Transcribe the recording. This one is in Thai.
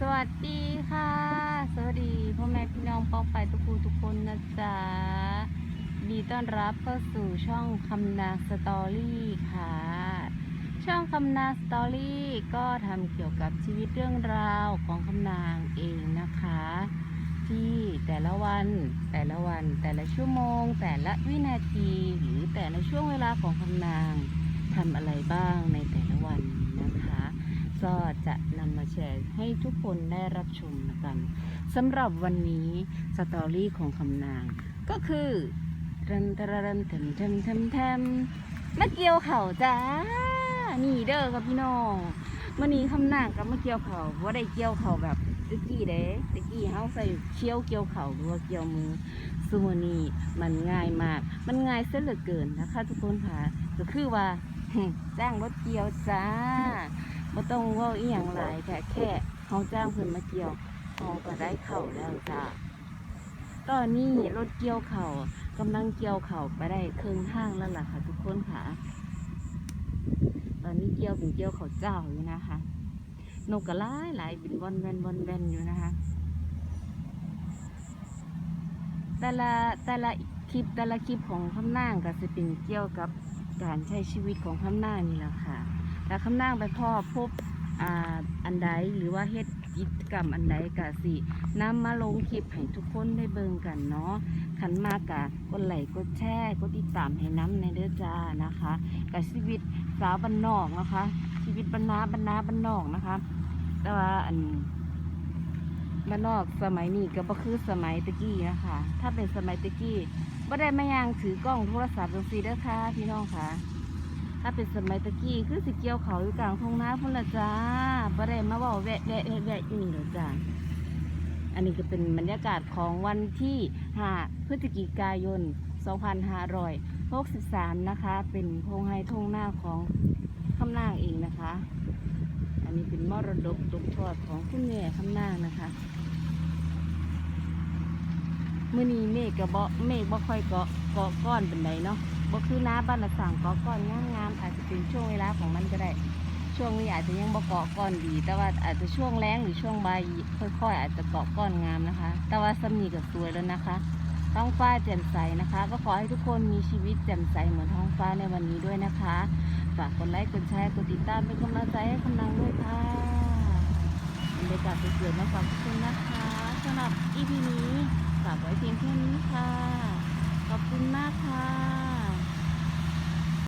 สวัสดีค่ะ สวัสดีพ่อแม่พี่น้องป้องไปทุกคูทุกคนนะจ๊ะดีต้อนรับเข้าสู่ช่องคำนาสตอรี่ค่ะ ช่องคำนาสตอรี่ก็ทำเกี่ยวกับชีวิตเรื่องราวของคำนางเองนะคะ ที่แต่ละวันแต่ละวันแต่ละชั่วโมง แต่ละวินาทีหรือแต่ละช่วงเวลาของคำนางทำอะไรบ้างในแต่ละวัน ก็จะนำมาแชร์ให้ทุกคนได้รับชมกันสำหรับวันนี้สตอรี่ของคำนาง ก็คือรันตะรันเทมเทมเทมเทมมาเกี่ยวเข่าจ้านี่เด้อครับพี่น้องมื่อนี้คำนางกับมาเกี่ยวเข่าว่าได้เกี่ยวเข่าแบบตะกี้เด้ตะกี้เฮาใส่เชี่ยวเกี่ยวเข่าหรือว่าเกี่ยวมือซูโมนีมันง่ายมาก มันง่ายเสียเหลือเกินนะคะ ทุกคนค่ะก็คือว่าจ้างรถเกี่ยวจ้า บ่ต้องว่าอีหยังหลายแค่แค่เฮาจ้างเพิ่นมาเกี่ยวเฮาก็ได้เข้าแล้วจ้าตอนนี้รถเกี่ยวเข่ากำลังเกี่ยวเข่าไปได้ครึ่งทางแล้วล่ะค่ะ ทุกคนค่ะ ตอนนี้เกี่ยวเป็นเกี่ยวเข่าเจ้าอยู่นะคะ นกกระไล่หลายบินวนแวนวนแวนอยู่นะคะ แต่ละแต่ละคลิปแต่ละคลิปของคำนางก็จะเป็นเกี่ยวกับการใช้ชีวิตของคำนางนี่แหละค่ะ แล้วคำนางไปพ่อพบอันใดหรือว่าเฮ็ดกิจกรรมอันใดกะสินำมาลงคลิปให้ทุกคนได้เบิ่งกันเนาะขันมากกะกดไลค์กดแชร์กดติดตามให้น้ำในเด้อจ้านะคะกับชีวิตสาวบ้านนอกนะคะ ชีวิตบรรณาบรรณาบ้านอกนะคะ แต่ว่าอันบ้านนอกสมัยนี้ก็บ่คือสมัยตะกี้นะคะ ถ้าเป็นสมัยตะกี้บ่ได้มายังถือกล้องโทรศัพท์จังซี่เด้อค่ะพี่น้องค่ะ ถ้าเป็นสมัยตะกี้คือสิเกี่ยวเขาอยู่กลางทุ่งนาพุ่นละจ้าบ่ได้มาเว่าแวะแวะแวะแวะอยู่นี่หรอจ้าอันนี้ก็เป็นบรรยากาศของวันที่5พฤศจิกายน 2563 นะคะ เป็นพงไฮทุ่งหน้าของคำนางเองนะคะ อันนี้เป็นมรดกตกทอดของคุณแม่คำนางนะคะ มื่อนี้เมฆกับบ่เมฆบ่ค่อยเกาะเกาะก้อนเป็นไดเนาะบ่คือน้าบ้านละสั่งเกาะก้อนงามๆอาจจะเป็นช่วงเวลาของมันก็ได้ ช่วงนี้อาจจะยังบ่เกาะก้อนดี แต่ว่าอาจจะช่วงแรงหรือช่วงใบค่อย ๆ อาจจะเกาะก้อนงามนะคะ แต่ว่าสำนีก็สวยแล้วนะคะท้องฟ้าแจ่มใสนะคะ ก็ขอให้ทุกคนมีชีวิตแจ่มใสเหมือนท้องฟ้าในวันนี้ด้วยนะคะ ฝากกดไลค์กดแชร์กดติดตามเป็นกำลังใจให้กำลังด้วยค่ะบรรยากาศสวยๆมาฝากทุกคนนะคะสำหรับ EP นี้ ฝากไว้เพียงแค่นี้ค่ะ ขอบคุณมากค่ะ